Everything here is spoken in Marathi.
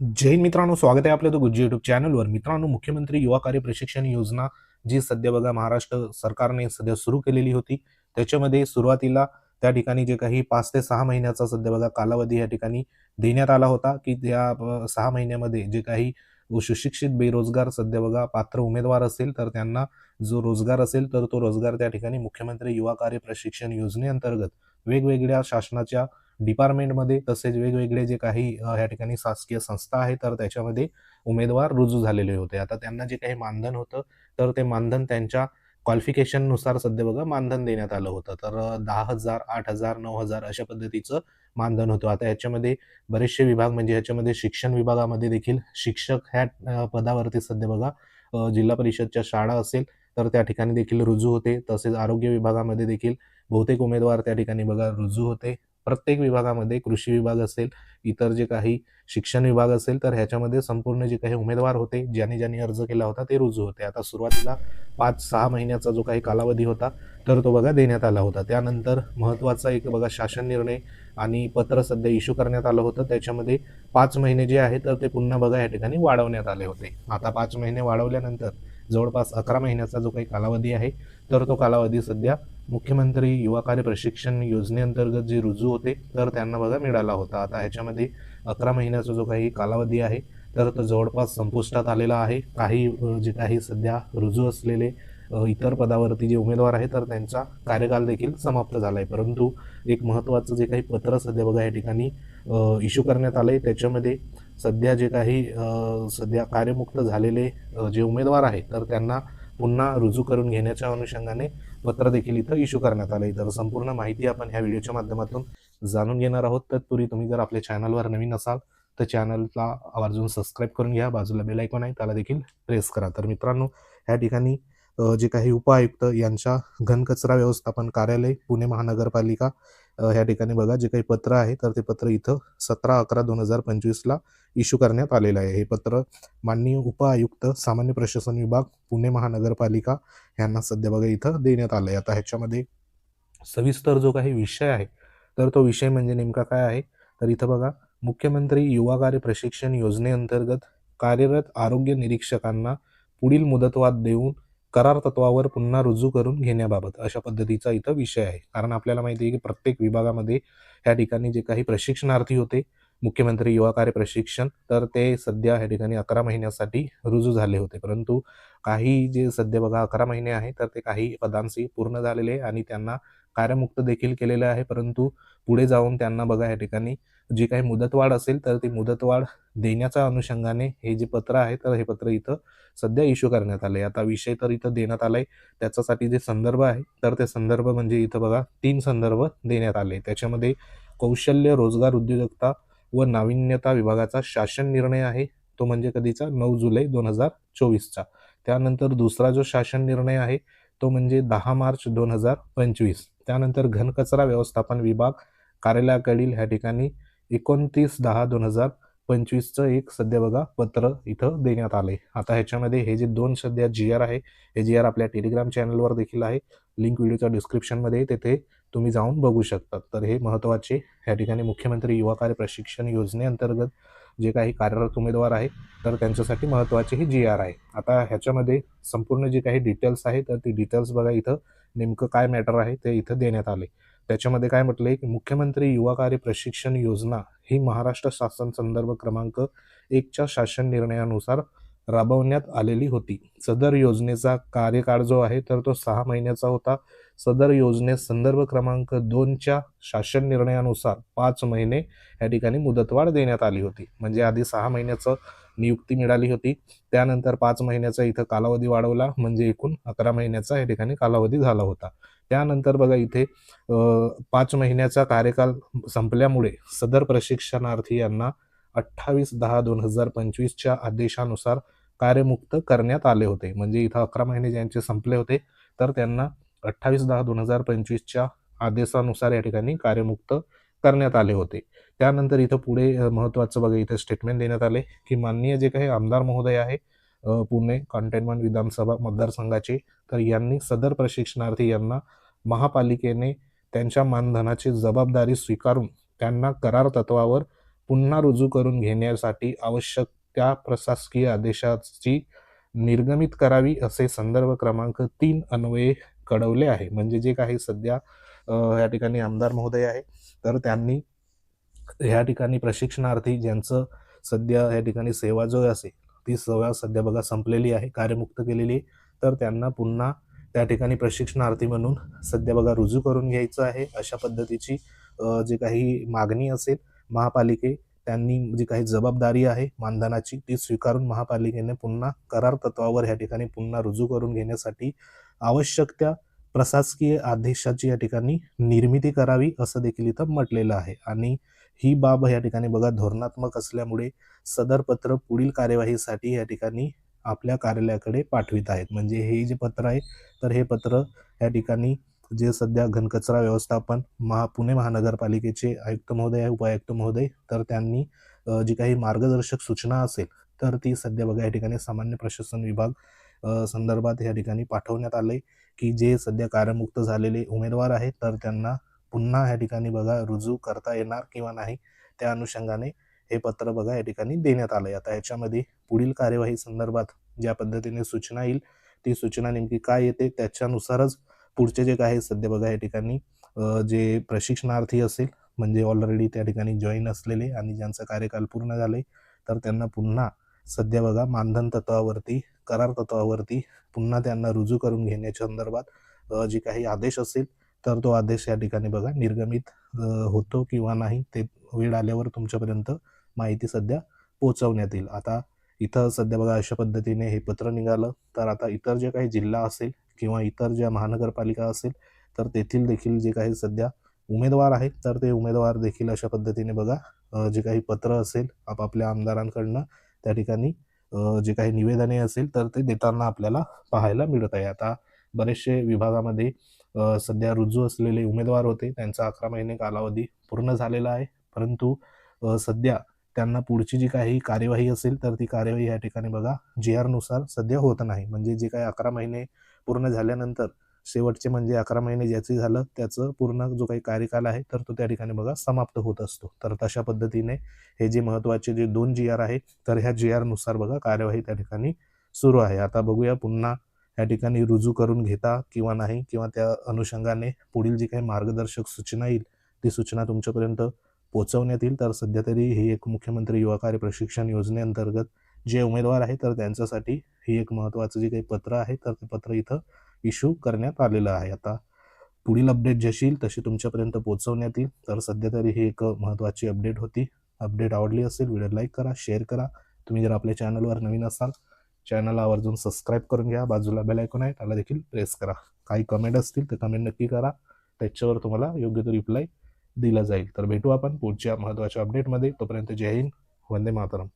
जैन मित्रांनो स्वागत आहे आपलं तो गुज्जी युट्यूब चॅनलवर मित्रांनो मुख्यमंत्री युवा कार्य प्रशिक्षण योजना जी सध्या बघा महाराष्ट्र सरकारने सध्या सुरू केलेली होती त्याच्यामध्ये सुरुवातीला त्या ठिकाणी जे काही पाच ते सहा महिन्याचा सध्या बघा कालावधी या ठिकाणी देण्यात आला होता की त्या सहा महिन्यामध्ये जे काही सुशिक्षित बेरोजगार सध्या बघा पात्र उमेदवार असेल तर त्यांना जो रोजगार असेल तर तो रोजगार त्या ठिकाणी मुख्यमंत्री युवा कार्य प्रशिक्षण योजनेअंतर्गत वेगवेगळ्या शासनाच्या डिपार्टमेंटमध्ये तसेच वेगवेगळे जे काही ह्या या ठिकाणी शासकीय संस्था आहे तर त्याच्यामध्ये उमेदवार रुजू झालेले होते. आता त्यांना जे काही मानधन होतं तर ते मानधन त्यांच्या क्वालिफिकेशननुसार सध्या बघा मानधन देण्यात आलं होतं. तर दहा हजार आठ हजार नऊ हजार अशा पद्धतीचं मानधन होतं. आता याच्यामध्ये बरेचसे विभाग म्हणजे ह्याच्यामध्ये शिक्षण विभागामध्ये देखील शिक्षक ह्या पदावरती सध्या बघा जिल्हा परिषदच्या शाळा असेल तर त्या ठिकाणी देखील रुजू होते. तसेच आरोग्य विभागामध्ये देखील बहुतेक उमेदवार त्या ठिकाणी बघा रुजू होते. प्रत्येक विभागामध्ये कृषी विभाग असेल इतर जे काही शिक्षण विभाग असेल तर ह्याच्यामध्ये संपूर्ण जे काही उमेदवार होते ज्यांनी ज्यांनी अर्ज केला होता ते रुजू होते. आता सुरुवातीला पाच सहा महिन्याचा जो काही कालावधी होता तर तो बघा देण्यात आला होता. त्यानंतर महत्त्वाचा एक बघा शासन निर्णय आणि पत्र सध्या इश्यू करण्यात आलं होतं. त्याच्यामध्ये पाच महिने जे आहे तर ते पुन्हा बघा या ठिकाणी वाढवण्यात आले होते. आता पाच महिने वाढवल्यानंतर जवळपास अकरा महिन्याचा जो काही कालावधी आहे तर तो कालावधी सध्या मुख्यमंत्री युवा कार्य प्रशिक्षण योजनेअंतर्गत जे रुजू होते तर त्यांना बघा मिळाला होता. आता ह्याच्यामध्ये अकरा महिन्याचा जो काही कालावधी आहे तर तो जवळपास संपुष्टात आलेला आहे. काही जे काही सध्या रुजू असलेले इतर पदावरती जे उमेदवार आहे तर त्यांचा कार्यकाल देखील समाप्त झाला आहे परंतु एक महत्त्वाचं जे काही पत्र सध्या बघा या ठिकाणी इश्यू करण्यात आलं आहे त्याच्यामध्ये सध्या जे काही सध्या कार्यमुक्त झालेले जे उमेदवार आहेत तर त्यांना पुन्हा रुजू करून घेण्याच्या अनुषंगाने पत्र देखील इथं इश्यू करण्यात आलं आहे तर संपूर्ण माहिती आपण ह्या व्हिडिओच्या माध्यमातून जाणून घेणार आहोत. तत्पूर्वी तुम्ही जर आपल्या चॅनलवर नवीन असाल तर चॅनलला आवर्जून सबस्क्राईब करून घ्या. बाजूला बेल आयकॉन आहे त्याला देखील प्रेस करा. तर मित्रांनो ह्या ठिकाणी जे काही उपायुक्त यांच्या घनकचरा व्यवस्थापन कार्यालय पुणे महानगरपालिका ह्या ठिकाणी बघा जे काही पत्र आहे तर ते पत्र इथं सतरा अकरा दोन हजार पंचवीसला इश्यू करण्यात आलेलं आहे. हे पत्र माननीय उपआयुक्त सामान्य प्रशासन विभाग पुणे महानगरपालिका यांना सध्या बघा इथं देण्यात आलं आहे आता ह्याच्यामध्ये सविस्तर जो काही विषय आहे तर तो विषय म्हणजे नेमका काय आहे? तर इथं बघा मुख्यमंत्री युवा कार्य प्रशिक्षण योजनेअंतर्गत कार्यरत आरोग्य निरीक्षकांना पुढील मुदतवाद देऊन करार तत्वावर पुन्हा रुजू करून घेण्याबाबत अशा पद्धतीचा इथं विषय आहे. कारण आपल्याला माहिती आहे की प्रत्येक विभागामध्ये ह्या ठिकाणी जे काही प्रशिक्षणार्थी होते मुख्यमंत्री युवा कार्य प्रशिक्षण तर ते सध्या या ठिकाणी अकरा महिन्यासाठी रुजू झाले होते. परंतु काही जे सध्या बघा अकरा महिने आहे तर ते काही पदांशी पूर्ण झालेले आहे आणि त्यांना कार्यमुक्त देखील केलेलं आहे. परंतु पुढे जाऊन त्यांना बघा या ठिकाणी जी काही मुदतवाढ असेल तर ती मुदतवाढ देण्याच्या अनुषंगाने हे जे पत्र आहे तर हे पत्र इथं सध्या इश्यू करण्यात आले आता विषय तर इथं देण्यात आलाय. त्याच्यासाठी जे संदर्भ आहे तर ते संदर्भ म्हणजे इथं बघा तीन संदर्भ देण्यात आले. त्याच्यामध्ये कौशल्य रोजगार उद्योजकता व नाविन्यता विभागाचा शासन निर्णय आहे. तो म्हणजे कधीचा? नऊ जुलै दोन हजार चोवीसचा. त्यानंतर दुसरा जो शासन निर्णय आहे तो म्हणजे दहा मार्च दोन हजार पंचवीस. त्यानंतर घनकचरा व्यवस्थापन विभाग कार्यालयाकडील ह्या ठिकाणी एकोणतीस दहा दोन हजार पंचवीसचं एक सध्या बघा पत्र इथं देण्यात आले आता ह्याच्यामध्ये हे जे दोन सध्या जी आर आहे हे जी आर आपल्या टेलिग्राम चॅनलवर देखील आहे. लिंक व्हिडिओच्या डिस्क्रिप्शनमध्ये तेथे तुम्ही जाऊन बघू शकता. तर हे महत्त्वाचे या ठिकाणी मुख्यमंत्री युवा कार्य प्रशिक्षण योजनेअंतर्गत जे काही कार्यरत उमेदवार आहे तर त्यांच्यासाठी महत्त्वाचे हे जी आर आहे. आता ह्याच्यामध्ये संपूर्ण जे काही डिटेल्स आहे तर ती डिटेल्स बघा इथं नेमकं काय मॅटर आहे ते इथं देण्यात आले त्याच्यामध्ये काय म्हटलंय की मुख्यमंत्री युवा कार्य प्रशिक्षण योजना ही महाराष्ट्र शासन संदर्भ क्रमांक एकच्या शासन निर्णयानुसार राबवण्यात आलेली होती. सदर योजनेचा कार्यकाळ जो आहे तर तो सहा महिन्याचा होता. सदर योजने संदर्भ क्रमांक दोनच्या शासन निर्णयानुसार पाच महिने या ठिकाणी मुदतवाढ देण्यात आली होती. म्हणजे आधी सहा महिन्याचं नियुक्ती मिळाली होती. त्यानंतर पाच महिन्याचा इथं कालावधी वाढवला म्हणजे एकूण अकरा महिन्याचा या ठिकाणी कालावधी झाला होता. त्यानंतर बघा इथे पाच महिन्याचा कार्यकाल संपल्यामुळे सदर प्रशिक्षणार्थी यांना अठ्ठावीस दहा दोन हजार पंचवीसच्या आदेशानुसार कार्यमुक्त करण्यात आले होते. म्हणजे इथं अकरा महिने ज्यांचे संपले होते तर त्यांना अठ्ठावीस दहा दोन हजार पंचवीसच्या आदेशानुसार या ठिकाणी कार्यमुक्त करण्यात आले होते. त्यानंतर इथं पुढे महत्त्वाचं बघा इथं स्टेटमेंट देण्यात आले की माननीय जे काही आमदार महोदय आहे पुणे कंटेनमेंट विधानसभा मतदारसंघाचे तर यांनी सदर प्रशिक्षणार्थी यांना महापालिकेने त्यांच्या मानधनाची जबाबदारी स्वीकारून त्यांना करार तत्वावर पुन्हा रुजू करून घेण्यासाठी आवश्यक त्या प्रशासकीय आदेशाची निर्गमित करावी असे संदर्भ क्रमांक तीन अन्वये कळवले आहे. म्हणजे जे काही सध्या या ठिकाणी आमदार महोदय आहे. तर त्यांनी ह्या ठिकाणी प्रशिक्षणार्थी ज्यांचं सध्या या ठिकाणी सेवा जो असेल ती सेवा सध्या बघा संपलेली आहे कार्यमुक्त केलेली आहे. तर त्यांना पुन्हा त्या ठिकाणी प्रशिक्षणार्थी म्हणून सध्या बघा रुजू करून घ्यायचं आहे. अशा पद्धतीची जे जी काही मागणी असेल महापालिके त्यांनी जी काही जबाबदारी आहे मानधनाची ती स्वीकारून महापालिकेने पुन्हा करार तत्वावर ह्या ठिकाणी पुन्हा रुजू करून घेण्यासाठी आवश्यक त्या प्रशासकीय आदेशाची या ठिकाणी निर्मिती करावी असं देखील इथं म्हटलेलं आहे. आणि ही बाब या ठिकाणी बघा धोरणात्मक असल्यामुळे सदर पत्र पुढील कार्यवाहीसाठी या ठिकाणी आपल्या कार्यालयाकडे पाठवित आहेत. म्हणजे हे जे पत्र आहे तर हे पत्र या ठिकाणी जे सध्या घनकचरा व्यवस्थापन महा पुणे महानगरपालिकेचे आयुक्त महोदय आहे उपायुक्त महोदय तर त्यांनी जी काही मार्गदर्शक सूचना असेल तर ती सध्या बघा या ठिकाणी सामान्य प्रशासन विभाग संदर्भात या ठिकाणी पाठवण्यात आले की जे सध्या कार्यमुक्त झालेले उमेदवार आहेत तर त्यांना पुन्हा या ठिकाणी बघा रुजू करता येणार किंवा नाही त्या अनुषंगाने हे पत्र बघा या ठिकाणी देण्यात आलंय. आता याच्यामध्ये पुढील कार्यवाही संदर्भात ज्या पद्धतीने सूचना येईल ती सूचना नेमकी काय येते त्याच्यानुसारच पुढचे जे काही सध्या बघा या ठिकाणी जे प्रशिक्षणार्थी असेल म्हणजे ऑलरेडी त्या ठिकाणी जॉईन असलेले आणि ज्यांचा कार्यकाल पूर्ण झाले तर त्यांना पुन्हा सध्या बघा मानधन तत्वावरती करार तत्वावरती पुन्हा त्यांना रुजू करून घेण्याच्या संदर्भात जे काही आदेश असेल तर तो आदेश या ठिकाणी बघा निर्गमित होतो किंवा नाही ते वेळ आल्यावर तुमच्यापर्यंत माहिती सध्या पोहोचवण्यात येईल. आता इथं सध्या बघा अशा पद्धतीने हे पत्र निघालं तर आता इतर जे काही जिल्हा असेल किंवा इतर ज्या महानगरपालिका असेल तर तेथील देखील जे काही सध्या उमेदवार आहेत तर ते उमेदवार देखील अशा पद्धतीने बघा जे काही पत्र असेल आपापल्या आमदारांकडनं त्या ठिकाणी जे काही निवेदने असेल तर ते देताना आपल्याला पाहायला मिळत आहे. आता बरेचसे विभागामध्ये सध्या रुजू असलेले उमेदवार होते. त्यांचा अकरा महिने कालावधी पूर्ण झालेला आहे. परंतु सध्या त्यांना पुढची जी काही कार्यवाही असेल तर ती कार्यवाही या ठिकाणी बघा जी आरनुसार सध्या होत नाही. म्हणजे जे काही अकरा महिने पूर्ण झाल्यानंतर शेवटचे म्हणजे अकरा महिने ज्याचे झालं त्याचं पूर्ण जो काही कार्यकाल आहे तर तो त्या ठिकाणी बघा समाप्त होत असतो. तर तशा पद्धतीने हे जे महत्त्वाचे जे दोन जी आर आहे तर ह्या जी आरनुसार बघा कार्यवाही त्या ठिकाणी सुरू आहे. आता बघूया पुन्हा या ठिकाणी रुजू करून घेता किंवा नाही किंवा त्या अनुषंगाने पुढील जी काही मार्गदर्शक सूचना येईल ती सूचना तुमच्यापर्यंत पोहोचवण्यात येईल. तर सध्या तरी ही एक मुख्यमंत्री युवा कार्य प्रशिक्षण योजनेअंतर्गत जे उमेदवार आहे तर त्यांच्यासाठी ही एक महत्त्वाचं जे काही पत्र आहे तर ते पत्र इथं इश्यू करण्यात आलेलं आहे. आता पुढील अपडेट जशी येईल तशी तुमच्यापर्यंत पोहोचवण्यात येईल. तर सध्या तरी ही एक महत्त्वाची अपडेट होती. अपडेट आवडली असेल व्हिडिओ लाईक करा शेअर करा. तुम्ही जर आपल्या चॅनलवर नवीन असाल चॅनलला आवर्जून सबस्क्राईब करून घ्या. बाजूला बेल ऐकून आहे त्याला देखील प्रेस करा. काही कमेंट असतील तर कमेंट नक्की करा. त्याच्यावर तुम्हाला योग्य तो रिप्लाय दिला जाईल. तर भेटू आपण पुढच्या महत्त्वाच्या अपडेटमध्ये तोपर्यंत जय हिंद. वंदे मातरम.